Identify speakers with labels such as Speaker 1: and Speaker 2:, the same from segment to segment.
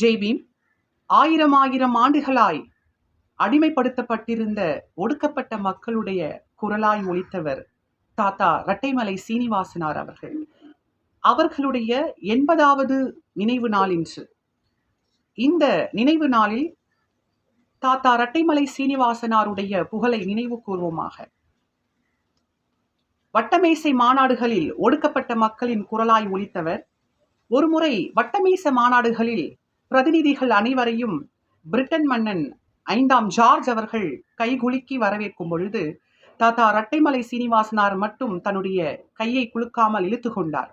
Speaker 1: ஜெய்பீம் ஆயிரம் ஆயிரம் ஆண்டுகளாய் அடிமைப்படுத்தப்பட்டிருந்த ஒடுக்கப்பட்ட மக்களுடைய குரலாய் ஒழித்தவர் தாத்தா இரட்டைமலை சீனிவாசனார் அவர்கள். அவர்களுடைய எண்பதாவது நினைவு நாள் இன்று. இந்த நினைவு நாளில் தாத்தா இரட்டைமலை சீனிவாசனாருடைய புகழை நினைவு கூர்வோமாக. வட்டமேசை மாநாடுகளில் ஒடுக்கப்பட்ட மக்களின் குரலாய் ஒழித்தவர் ஒருமுறை வட்டமேச மாநாடுகளில் பிரதிநிதிகள் அனைவரையும் பிரிட்டன் மன்னன் ஐந்தாம் ஜார்ஜ் அவர்கள் கைகுலுக்கி வரவேற்கும் பொழுது தாத்தா ரட்டைமலை சீனிவாசனார் மட்டும் தன்னுடைய கையை குலுக்காமல் இழுத்து கொண்டார்.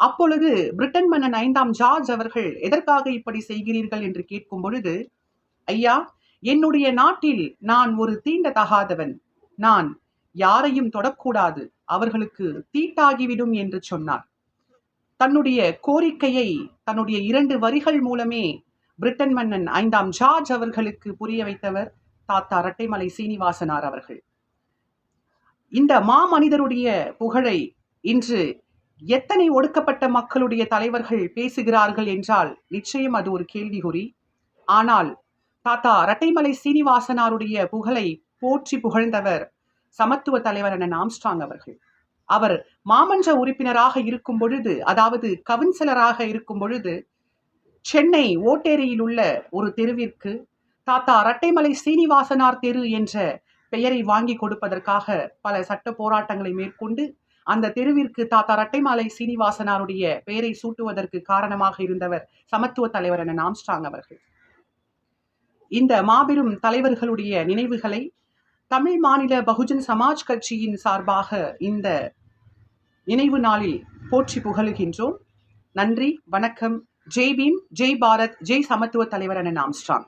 Speaker 1: அப்பொழுது பிரிட்டன் மன்னன் ஐந்தாம் ஜார்ஜ் அவர்கள் எதற்காக இப்படி செய்கிறீர்கள் என்று கேட்கும் பொழுது ஐயா என்னுடைய நாட்டில் நான் ஒரு தீண்ட தகாதவன். நான் யாரையும் தொடக்கூடாது. அவர்களுக்கு தீட்டாகிவிடும் என்று சொன்னார். தன்னுடைய கோரிக்கையை தன்னுடைய இரண்டு வரிகள் மூலமே பிரிட்டன் மன்னன் ஐந்தாம் ஜார்ஜ் அவர்களுக்கு புரிய வைத்தவர் தாத்தா இரட்டைமலை சீனிவாசனார் அவர்கள். இந்த மாமனிதருடைய புகழை இன்று எத்தனை ஒடுக்கப்பட்ட மக்களுடைய தலைவர்கள் பேசுகிறார்கள் என்றால் நிச்சயம் அது ஒரு கேள்விகுறி ஆனால் தாத்தா இரட்டைமலை சீனிவாசனாருடைய புகழை போற்றி புகழ்ந்தவர் சமத்துவ தலைவர் என ஆம்ஸ்ட்ராங் அவர்கள். அவர் மாமன்ற உறுப்பினராக இருக்கும் பொழுது அதாவது கவுன்சிலராக இருக்கும் பொழுது சென்னை ஓட்டேரியில் உள்ள ஒரு தெருவிற்கு தாத்தா ரட்டைமலை சீனிவாசனார் தெரு என்ற பெயரை வாங்கி கொடுப்பதற்காக பல சட்ட போராட்டங்களை மேற்கொண்டு அந்த தெருவிற்கு தாத்தா ரட்டைமலை சீனிவாசனாருடைய பெயரை சூட்டுவதற்கு காரணமாக இருந்தவர் சமத்துவ தலைவர் என நாம்ஸ்டாங் அவர்கள். இந்த மாபெரும் தலைவர்களுடைய நினைவுகளை தமிழ் மாநில பகுஜன் சமாஜ் கட்சியின் சார்பாக இந்த நினைவு நாளில் போற்றி புகழுகின்றோம். நன்றி வணக்கம். ஜெய் பீம் ஜெய் பாரத் ஜெய் சமத்துவ தலைவர் என ஆம்ஸ்ட்ராங்